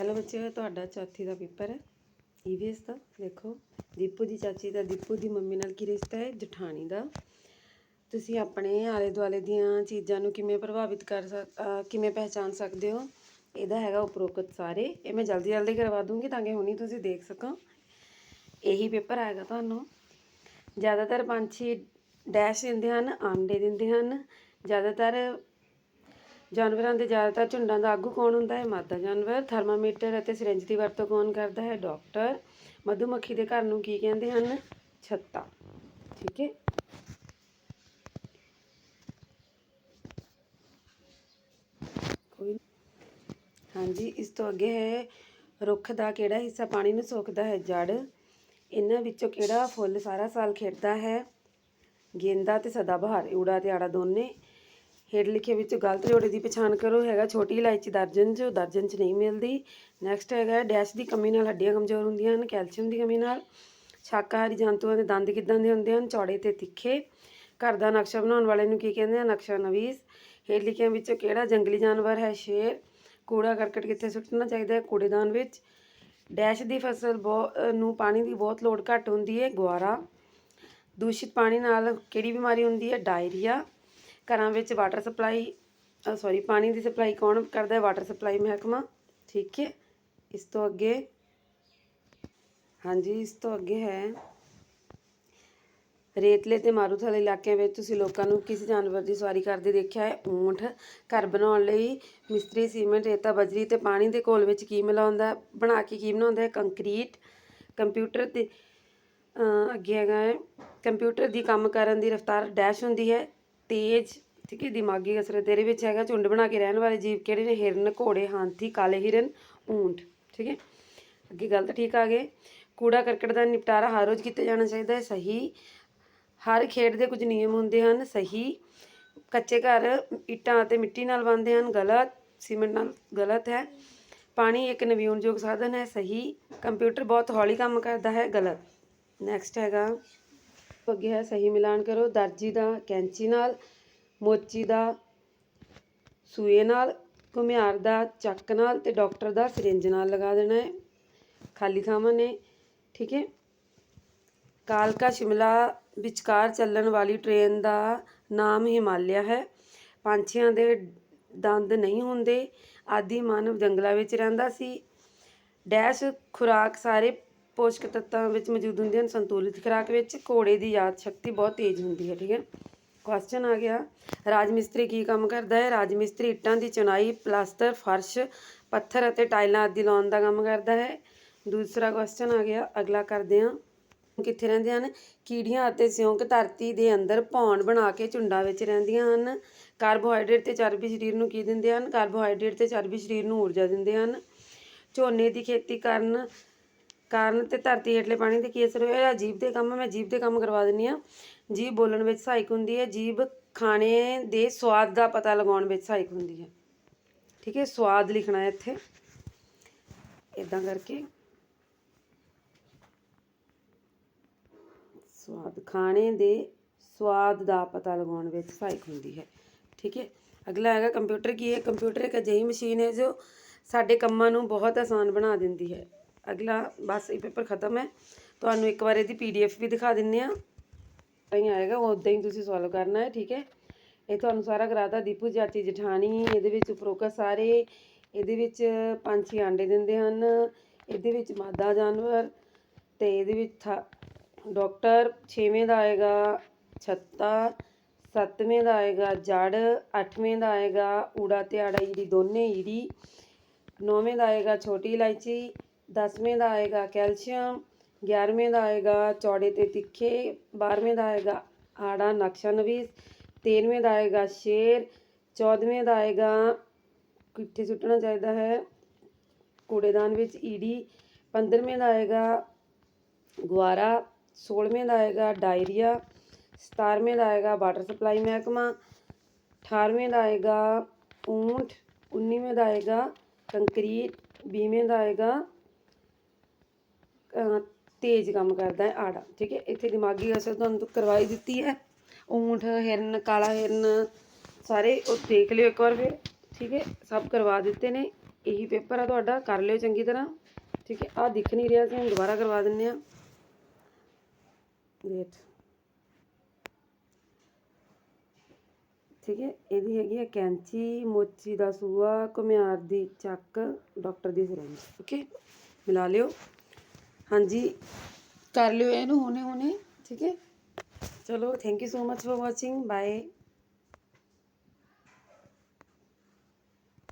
Hello ਬੱਚਿਓ ਤੁਹਾਡਾ ਚੌਥੀ ਦਾ ਪੇਪਰ ਹੈ। ਈਵੀਐਸ ਦਾ, ਦੇਖੋ। ਦੀਪੂ ਦੀ ਚਾਚੀ ਦਾ, ਦੀਪੂ ਦੀ ਮੰਮੀ ਨਾਲ ਕੀ ਰਿਸ਼ਤਾ ਹੈ? ਜਠਾਣੀ ਦਾ। ਤੁਸੀਂ ਆਪਣੇ ਆਲੇ ਦੁਆਲੇ ਦੀਆਂ ਚੀਜ਼ਾਂ ਨੂੰ ਕਿਵੇਂ ਪ੍ਰਭਾਵਿਤ ਕਰ ਸਕ ਕਿਵੇਂ ਪਹਿਚਾਨ ਸਕਦੇ ਹੋ? ਇਹਦਾ ਹੈਗਾ ਉਪਰੋਕਤ ਸਾਰੇ। ਇਹ ਮੈਂ ਜਲਦੀ ਜਲਦੀ ਕਰਵਾ ਦੂੰਗੀ ਤਾਂ ਕਿ ਹੁਣੀ ਤੁਸੀਂ ਦੇਖ ਸਕੋ। ਇਹੀ ਪੇਪਰ ਆਏਗਾ ਤੁਹਾਨੂੰ। ਜ਼ਿਆਦਾਤਰ ਪੰਛੀ ਡੈਸ਼ ਦਿੰਦੇ ਹਨ, ਆਂਡੇ ਦਿੰਦੇ ਹਨ। ਜ਼ਿਆਦਾਤਰ ਜਾਨਵਰਾਂ ਦੇ ਜ਼ਿਆਦਾਤਰ ਝੁੰਡਾਂ ਦਾ ਆਗੂ ਕੌਣ ਹੁੰਦਾ ਹੈ? ਮਾਦਾ ਜਾਨਵਰ, ਥਰਮਾਮੀਟਰ ਅਤੇ ਸਿਰਿੰਜ ਦੀ ਵਰਤੋਂ ਕੌਣ ਕਰਦਾ ਹੈ? ਡਾਕਟਰ ਮਧੂਮੱਖੀ ਦੇ ਘਰ ਨੂੰ ਕੀ ਕਹਿੰਦੇ ਹਨ? ਛੱਤਾ। ਠੀਕ ਹੈ। ਕੋਈ ਹਾਂਜੀ, ਇਸ ਤੋਂ ਅੱਗੇ ਹੈ, ਰੁੱਖ ਦਾ ਕਿਹੜਾ ਹਿੱਸਾ ਪਾਣੀ ਨੂੰ ਸੋਖਦਾ ਹੈ? ਜੜ। ਇਹਨਾਂ ਵਿੱਚੋਂ ਕਿਹੜਾ ਫੁੱਲ ਸਾਰਾ ਸਾਲ ਖਿੜਦਾ ਹੈ? ਗੇਂਦਾ ਤੇ ਸਦਾਬਹਾਰ। ਊੜਾ ਤੇ ਆੜਾ ਦੋਨੇ। ਹੇਠ ਲਿਖੇ ਵਿੱਚੋਂ ਗਲਤ ਜੋੜੇ ਦੀ ਪਛਾਣ ਕਰੋ, ਹੈਗਾ ਛੋਟੀ ਇਲਾਇਚੀ ਦਰਜਨ ਚ ਦਰਜਨ ਚ ਨਹੀਂ ਮਿਲਦੀ। ਨੈਕਸਟ ਹੈਗਾ ਡੈਸ਼ ਦੀ ਕਮੀ ਨਾਲ ਹੱਡੀਆਂ ਕਮਜ਼ੋਰ ਹੁੰਦੀਆਂ ਹਨ, ਕੈਲਸ਼ੀਅਮ ਦੀ ਕਮੀ ਨਾਲ। ਸ਼ਾਕਾਹਾਰੀ ਜੰਤੂਆਂ ਦੇ ਦੰਦ ਕਿੱਦਾਂ ਦੇ ਹੁੰਦੇ ਹਨ? ਚੌੜੇ ਤੇ ਤਿੱਖੇ। ਘਰ ਦਾ ਨਕਸ਼ਾ ਬਣਾਉਣ ਵਾਲੇ ਨੂੰ ਕੀ ਕਹਿੰਦੇ ਆ? ਨਕਸ਼ਾ ਨਵੀਸ। ਹੇਠ ਲਿਖਿਆਂ ਵਿੱਚੋਂ ਕਿਹੜਾ ਜੰਗਲੀ ਜਾਨਵਰ ਹੈ? ਸ਼ੇਰ। ਕੂੜਾ ਕਰਕਟ ਕਿੱਥੇ ਸੁੱਟਣਾ ਚਾਹੀਦਾ ਹੈ? ਕੂੜੇਦਾਨ ਵਿੱਚ। ਡੈਸ਼ ਦੀ ਫਸਲ ਬਹੁਤ ਨੂੰ ਪਾਣੀ ਦੀ ਬਹੁਤ ਲੋੜ ਘੱਟ ਹੁੰਦੀ ਹੈ। ਗੁਆਰਾ। ਦੂਸ਼ਿਤ ਪਾਣੀ ਨਾਲ ਕਿਹੜੀ ਬਿਮਾਰੀ ਹੁੰਦੀ ਹੈ? ਡਾਇਰੀਆ। ਘਰਾਂ ਵਿੱਚ ਵਾਟਰ ਸਪਲਾਈ ਸੌਰੀ ਪਾਣੀ ਦੀ ਸਪਲਾਈ ਕੌਣ ਕਰਦਾ ਹੈ? ਵਾਟਰ ਸਪਲਾਈ ਮਹਿਕਮਾ। ਠੀਕ ਹੈ। ਇਸ ਤੋਂ ਅੱਗੇ, ਹਾਂਜੀ, ਇਸ ਤੋਂ ਅੱਗੇ ਹੈ। ਰੇਤਲੇ ਤੇ ਮਾਰੂਥਲ ਇਲਾਕਿਆਂ ਵਿੱਚ ਤੁਸੀਂ ਲੋਕਾਂ ਨੂੰ ਕਿਸੇ ਜਾਨਵਰ ਦੀ ਸਵਾਰੀ ਕਰਦੇ ਦੇਖਿਆ ਹੈ? ਊਂਠ। ਘਰ ਬਣਾਉਣ ਲਈ ਮਿਸਤਰੀ ਸੀਮੈਂਟ, ਰੇਤਾ, ਬਜਰੀ ਤੇ ਪਾਣੀ ਦੇ ਘੋਲ ਵਿੱਚ ਕੀ ਮਿਲਾਉਂਦਾ ਬਣਾ ਕੇ ਕੀ ਬਣਾਉਂਦਾ ਹੈ? ਕੰਕਰੀਟ। ਕੰਪਿਊਟਰ ਤੇ ਅੱਗੇ ਹੈਗਾ ਹੈ। ਕੰਪਿਊਟਰ ਦੀ ਕੰਮ ਕਰਨ ਦੀ ਰਫ਼ਤਾਰ ਡੈਸ਼ ਹੁੰਦੀ ਹੈ। ਤੇਜ਼, ਠੀਕ ਹੈ, ਦਿਮਾਗੀ ਕਸਰਤ ਇਹਦੇ ਵਿੱਚ ਹੈਗਾ। ਝੁੰਡ ਬਣਾ ਕੇ ਰਹਿਣ ਵਾਲੇ ਜੀਵ ਕਿਹੜੇ ਨੇ? ਹਿਰਨ, ਘੋੜੇ, ਹਾਥੀ, ਕਾਲੇ ਹਿਰਨ, ਊਂਠ, ਠੀਕ ਹੈ। ਅੱਗੇ ਗਲਤ ਠੀਕ ਆ ਗਏ। ਕੂੜਾ ਕਰਕਟ ਦਾ ਨਿਪਟਾਰਾ ਹਰ ਰੋਜ਼ ਕੀਤਾ ਜਾਣਾ ਚਾਹੀਦਾ ਹੈ। ਸਹੀ, ਹਰ ਖੇਡ ਦੇ ਕੁਝ ਨਿਯਮ ਹੁੰਦੇ ਹਨ। ਸਹੀ, ਕੱਚੇ ਘਰ ਇੱਟਾਂ ਅਤੇ ਮਿੱਟੀ ਨਾਲ ਬਣਦੇ ਹਨ। ਗਲਤ, ਸੀਮੈਂਟ ਨਾਲ ਗਲਤ ਹੈ। ਪਾਣੀ ਇੱਕ ਨਵੀਨਯੋਗ ਸਾਧਨ ਹੈ। ਸਹੀ, ਕੰਪਿਊਟਰ ਬਹੁਤ ਹੌਲੀ ਕੰਮ ਕਰਦਾ ਹੈ। ਗਲਤ, ਨੈਕਸਟ ਹੈਗਾ। ਅੱਗੇ ਹੈ ਸਹੀ ਮਿਲਾਨ ਕਰੋ। ਦਰਜੀ ਦਾ ਕੈਂਚੀ ਨਾਲ, ਮੋਚੀ ਦਾ ਸੂਏ ਨਾਲ, ਘੁਮਿਆਰ ਦਾ ਚੱਕ ਨਾਲ ਤੇ ਡਾਕਟਰ ਦਾ ਸਿਰਿੰਜ ਨਾਲ ਲਗਾ ਦੇਣਾ ਹੈ। ਖਾਲੀ ਥਾਵਾਂ ਨੇ, ਠੀਕ ਹੈ? ਕਾਲਕਾ ਸ਼ਿਮਲਾ ਵਿਚਕਾਰ ਚੱਲਣ ਵਾਲੀ ਟ੍ਰੇਨ ਦਾ ਨਾਮ ਹਿਮਾਲਿਆ ਹੈ। ਪੰਛੀਆਂ ਦੇ ਦੰਦ ਨਹੀਂ ਹੁੰਦੇ, ਆਦਿ ਮਾਨਵ ਜੰਗਲਾਂ ਵਿੱਚ ਰਹਿੰਦਾ ਸੀ। ਡੈਸ਼ ਖੁਰਾਕ ਸਾਰੇ ਪੋਸ਼ਕ ਤੱਤਾਂ ਵਿੱਚ ਮੌਜੂਦ ਹੁੰਦੇ ਹਨ, ਸੰਤੁਲਿਤ ਖੁਰਾਕ ਵਿੱਚ ਘੋੜੇ ਦੀ ਯਾਦ ਸ਼ਕਤੀ ਬਹੁਤ ਤੇਜ਼ ਹੁੰਦੀ ਹੈ, ਠੀਕ ਹੈ। ਕੁਐਸਚਨ ਆ ਗਿਆ, ਰਾਜ ਮਿਸਤਰੀ ਕੀ ਕੰਮ ਕਰਦਾ ਹੈ? ਰਾਜ ਮਿਸਤਰੀ ਇੱਟਾਂ ਦੀ ਚੁਣਾਈ, ਪਲਾਸਟਰ, ਫਰਸ਼, ਪੱਥਰ ਅਤੇ ਟਾਈਲਾਂ ਆਦਿ ਲਾਉਣ ਦਾ ਕੰਮ ਕਰਦਾ ਹੈ। ਦੂਸਰਾ ਕੁਐਸਚਨ ਆ ਗਿਆ, ਅਗਲਾ ਕਰਦੇ ਹਾਂ। ਕਿੱਥੇ ਰਹਿੰਦੇ ਹਨ? ਕੀੜੀਆਂ ਅਤੇ ਸਿਉਂਕ ਧਰਤੀ ਦੇ ਅੰਦਰ ਭੌਣ ਬਣਾ ਕੇ ਝੁੰਡਾਂ ਵਿੱਚ ਰਹਿੰਦੀਆਂ ਹਨ। ਕਾਰਬੋਹਾਈਡਰੇਟ ਤੇ ਚਰਬੀ ਸਰੀਰ ਨੂੰ ਕੀ ਦਿੰਦੇ ਹਨ? ਕਾਰਬੋਹਾਈਡਰੇਟ ਤੇ ਚਰਬੀ ਸਰੀਰ ਨੂੰ ਊਰਜਾ ਦਿੰਦੇ ਹਨ। ਝੋਨੇ ਦੀ ਖੇਤੀ ਕਰਨ ਕਾਰਨ ਤੇ ਧਰਤੀ ਹੇਠਲੇ ਪਾਣੀ ਤੇ ਕੀ ਅਸਰ ਹੋਇਆ ਜੀਭ ਦੇ ਕੰਮ ਮੈਂ ਜੀਭ ਦੇ ਕੰਮ ਕਰਵਾ ਦਿੰਨੀ ਆ ਜੀਭ ਬੋਲਣ ਵਿੱਚ ਸਹਾਇਕ ਹੁੰਦੀ ਹੈ ਜੀਭ ਖਾਣੇ ਦੇ ਸਵਾਦ ਦਾ ਪਤਾ ਲਗਾਉਣ ਵਿੱਚ ਸਹਾਇਕ ਹੁੰਦੀ ਹੈ। ਠੀਕ ਹੈ, ਸਵਾਦ ਲਿਖਣਾ ਹੈ ਇੱਥੇ। ਇਦਾਂ ਕਰਕੇ। ਸਵਾਦ, ਖਾਣੇ ਦੇ ਸਵਾਦ ਦਾ ਪਤਾ ਲਗਾਉਣ ਵਿੱਚ ਸਹਾਇਕ ਹੁੰਦੀ ਹੈ। ਠੀਕ ਹੈ, ਅਗਲਾ ਹੈਗਾ ਕੰਪਿਊਟਰ ਕੀ ਹੈ? ਕੰਪਿਊਟਰ ਇੱਕ ਅਜਿਹੀ ਮਸ਼ੀਨ ਹੈ ਜੋ ਸਾਡੇ ਕੰਮਾਂ ਨੂੰ ਬਹੁਤ ਆਸਾਨ ਬਣਾ ਦਿੰਦੀ ਹੈ। ਅਗਲਾ ਬਸ ਇਹ ਪੇਪਰ ਖਤਮ ਹੈ। ਤੁਹਾਨੂੰ ਇੱਕ ਵਾਰ ਇਹਦੀ ਪੀਡੀਐਫ ਵੀ ਦਿਖਾ ਦਿੰਨੇ ਆ ਹੀ ਆਏਗਾ ਉਦਾਂ ਹੀ ਤੁਸੀਂ ਸੋਲਵ ਕਰਨਾ ਹੈ, ਠੀਕ ਹੈ। ਇਹ ਤੁਹਾਨੂੰ ਸਾਰਾ ਕਰਾਤਾ ਦੀਪੂ ਚਾਚੀ ਜਠਾਣੀ, ਇਹਦੇ ਵਿੱਚ ਉਪਰੋਕਤ ਸਾਰੇ, ਇਹਦੇ ਵਿੱਚ ਪੰਛੀ ਆਂਡੇ ਦਿੰਦੇ ਹਨ, ਇਹਦੇ ਵਿੱਚ ਮਾਦਾ ਜਾਨਵਰ ਤੇ ਇਹਦੇ ਵਿੱਚ ਥਾ- ਡਾਕਟਰ ਛੇਵੇਂ ਦਾ ਆਏਗਾ, ਛੱਤਾ ਸੱਤਵੇਂ ਦਾ ਆਏਗਾ, ਜੜ ਅੱਠਵੇਂ ਦਾ ਆਏਗਾ, ਊੜਾ ਤੇ ਆੜਾ ਈੜੀ ਦੋਨੇ ਈੜੀ, ਨੌਵੇਂ ਦਾ ਆਏਗਾ ਛੋਟੀ ਇਲਾਇਚੀ ਦਸਵੇਂ ਦਾ ਆਏਗਾ ਕੈਲਸ਼ੀਅਮ ਗਿਆਰ੍ਹਵੇਂ ਦਾ ਆਏਗਾ ਚੌੜੇ ਤੇ ਤਿੱਖੇ ਬਾਰ੍ਹਵੇਂ ਦਾ ਆਏਗਾ ਆੜਾ ਨਕਸ਼ਾ ਨਵੀਸ ਤੇਰ੍ਹਵੇਂ ਦਾ ਆਏਗਾ ਸ਼ੇਰ ਚੌਦ੍ਹਵੇਂ ਦਾ ਆਏਗਾ ਕਿੱਥੇ ਸੁੱਟਣਾ ਚਾਹੀਦਾ ਹੈ ਕੂੜੇਦਾਨ ਵਿੱਚ ਈੜੀ ਪੰਦਰਵੇਂ ਦਾ ਆਏਗਾ ਗੁਆਰਾ ਸੋਲ੍ਹਵੇਂ ਦਾ ਆਏਗਾ ਡਾਇਰੀਆ ਸਤਾਰ੍ਹਵੇਂ ਦਾ ਆਏਗਾ ਵਾਟਰ ਸਪਲਾਈ ਮਹਿਕਮਾ ਅਠਾਰ੍ਹਵੇਂ ਦਾ ਆਏਗਾ ਊਂਠ ਉੱਨੀਵੇਂ ਦਾ ਆਏਗਾ ਕੰਕਰੀਟ ਵੀਹਵੇਂ ਦਾ ਆਏਗਾ ਅਹ ਤੇਜ਼ ਕੰਮ ਕਰਦਾ ਹੈ ਆੜਾ, ਠੀਕ ਹੈ? ਇੱਥੇ ਦਿਮਾਗੀ ਅਸਰ ਤੁਹਾਨੂੰ ਕਰਵਾਈ ਦਿੱਤੀ ਹੈ। ਊਂਠ, ਹਿਰਨ, ਕਾਲਾ ਹਿਰਨ, ਸਾਰੇ ਉਹ ਦੇਖ ਲਿਓ ਇੱਕ ਵਾਰ ਫਿਰ, ਠੀਕ ਹੈ? ਸਭ ਕਰਵਾ ਦਿੱਤੇ ਨੇ। ਇਹੀ ਪੇਪਰ ਆ ਤੁਹਾਡਾ, ਕਰ ਲਿਓ ਚੰਗੀ ਤਰ੍ਹਾਂ, ਠੀਕ ਹੈ? ਆ ਦਿਖ ਨਹੀਂ ਰਿਹਾ ਸੀ ਹੁਣ ਦੁਬਾਰਾ ਕਰਵਾ ਦਿੰਨੇ ਆ ਵੇਟ ਠੀਕ ਹੈ? ਇਹਦੀ ਹੈਗੀ ਹੈ ਕੈਂਚੀ, ਮੋਚੀ ਦਾ ਸੂਆ, ਘੁਮਿਆਰ ਦੀ ਚੱਕ, ਡਾਕਟਰ ਦੀ ਸਿਰੰਜ, ਓਕੇ? ਮਿਲਾ ਲਿਓ। ਹਾਂਜੀ। ਕਰ ਲਿਓ ਇਹਨੂੰ ਹੁਣੇ ਹੁਣੇ ਠੀਕ ਹੈ? ਚਲੋ thank you so much for watching bye